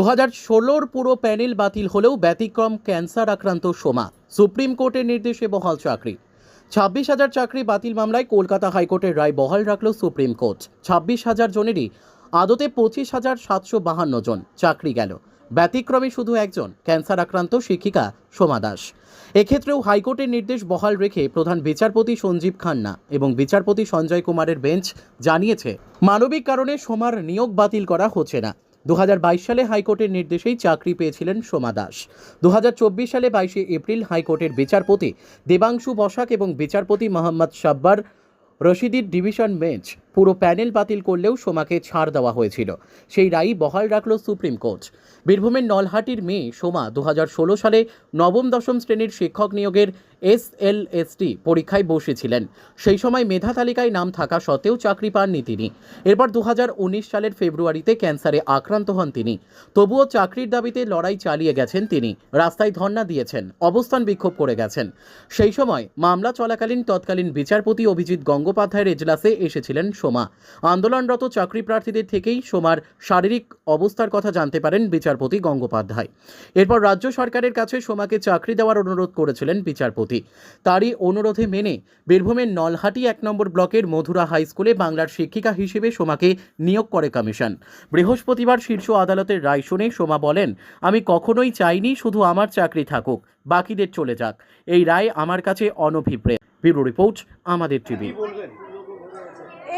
দু হাজার ষোলোর পুরো প্যানেল বাতিল হলেও ব্যতিক্রম ক্যান্সার আক্রান্ত সোমা। সুপ্রিম কোর্টের নির্দেশে বহাল চাকরি। ছাব্বিশ হাজার চাকরি বাতিল মামলায় কলকাতা হাইকোর্টের রায় বহাল রাখল সুপ্রিম কোর্ট। ছাব্বিশ হাজার জনেরই আদতে পঁচিশ হাজার সাতশো বাহান্ন জন চাকরি গেল। ব্যতিক্রমে শুধু একজন, ক্যান্সার আক্রান্ত শিক্ষিকা সোমা দাস। এক্ষেত্রেও হাইকোর্টের নির্দেশ বহাল রেখে প্রধান বিচারপতি সঞ্জীব খান্না এবং বিচারপতি সঞ্জয় কুমারের বেঞ্চ জানিয়েছে, মানবিক কারণে সোমার নিয়োগ বাতিল করা হচ্ছে না। দু হাজার বাইশ সালে হাইকোর্টের নির্দেশেই চাকরি পেয়েছিলেন সোমা দাস। দু হাজার চব্বিশ সালে বাইশে এপ্রিল হাইকোর্টের বিচারপতি দেবাংশু বসাক এবং বিচারপতি মোহাম্মদ সাব্বার রশিদির ডিভিশন বেঞ্চ পুরো প্যানেল বাতিল করলেও সোমাকে ছাড় দেওয়া হয়েছিল। সেই রায়ই বহাল রাখল সুপ্রিম কোর্ট। বীরভূমের নলহাটির মেয়ে সোমা দু হাজার ষোলো সালে নবম দশম শ্রেণির শিক্ষক নিয়োগের এস এল এসটি পরীক্ষায় বসেছিলেন। সেই সময় মেধা তালিকায় নাম থাকা সত্ত্বেও চাকরি পাননি তিনি। এরপর দু হাজার উনিশ সালের ফেব্রুয়ারিতে ক্যান্সারে আক্রান্ত হন তিনি। তবুও চাকরির দাবিতে লড়াই চালিয়ে গেছেন তিনি। রাস্তায় ধর্ণা দিয়েছেন, অবস্থান বিক্ষোভ করে গেছেন। সেই সময় মামলা চলাকালীন তৎকালীন বিচারপতি অভিজিৎ গঙ্গোপাধ্যায়ের এজলাসে এসেছিলেন সোমা। আন্দোলনরত চাকরি প্রার্থীদের থেকেই সোমার শারীরিক অবস্থার কথা জানতে পারেন বিচারপতি গঙ্গোপাধ্যায়। এরপর রাজ্য সরকারের কাছে সোমাকে চাকরি দেওয়ার অনুরোধ করেছিলেন বিচারপতি। তারই অনুরোধে মেনে বীরভূমের নলহাটি এক নম্বর ব্লকের মধুরা হাই স্কুলে বাংলার শিক্ষিকা হিসেবে সোমাকে নিয়োগ করে কমিশন। বৃহস্পতিবার শীর্ষ আদালতের রায় শুনে সোমা বলেন, আমি কখনোই চাইনি, শুধু আমার চাকরি থাকুক, বাকিদের চলে যাক। এই রায় আমার কাছে অনভিপ্রেত। ব্যুরো রিপোর্ট, আমাদের টিভি।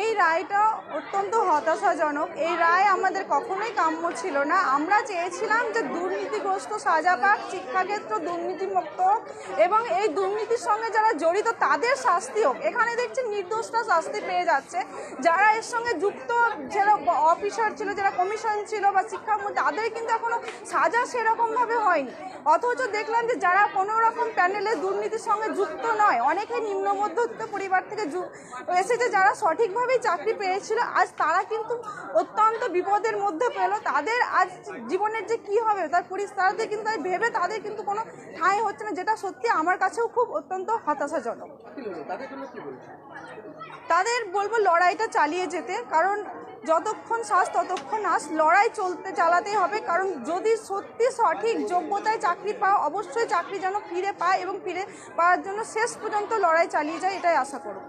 এই রায়টা অত্যন্ত হতাশাজনক। এই রায় আমাদের কখনোই কাম্য ছিল না। আমরা চেয়েছিলাম যে দুর্নীতিগ্রস্ত সাজা পাক শিক্ষাক্ষেত্র দুর্নীতিমুক্ত এবং এই দুর্নীতির সঙ্গে যারা জড়িত তাদের শাস্তি হোক। এখানে দেখছি নির্দোষটা শাস্তি পেয়ে যাচ্ছে। যারা এর সঙ্গে যুক্ত যারা অফিসার ছিল, যারা কমিশন ছিল বা শিক্ষামন্ত্রী, তাদের কিন্তু এখনও সাজা সেরকমভাবে হয়নি। অথচ দেখলাম যে যারা কোনো রকম প্যানেলে দুর্নীতির সঙ্গে যুক্ত নয়, অনেকে নিম্ন মধ্যবিত্ত পরিবার থেকে এসেছে যারা সঠিকভাবেই চাকরি পেয়েছিল, আজ তারা কিন্তু অত্যন্ত বিপদের মধ্যে পেল তাদের আজ জীবনের যে কি হবে, তার পরিস্থিতি কিন্তু ভেবে তাদের কিন্তু কোনো ঠাঁই হচ্ছে না, যেটা সত্যি আমার কাছেও খুব অত্যন্ত হতাশাজনক। তাদের বলব লড়াইটা চালিয়ে যেতে, কারণ যতক্ষণ শ্বাস ততক্ষণ আস, লড়াই চলতে চালাতেই হবে, কারণ যদি সত্যি সঠিক যোগ্যতায় চাকরি পাও, অবশ্যই চাকরি যেন ফিরে পায় এবং ফিরে পাওয়ার জন্য শেষ পর্যন্ত লড়াই চালিয়ে যায়, এটাই আশা করব।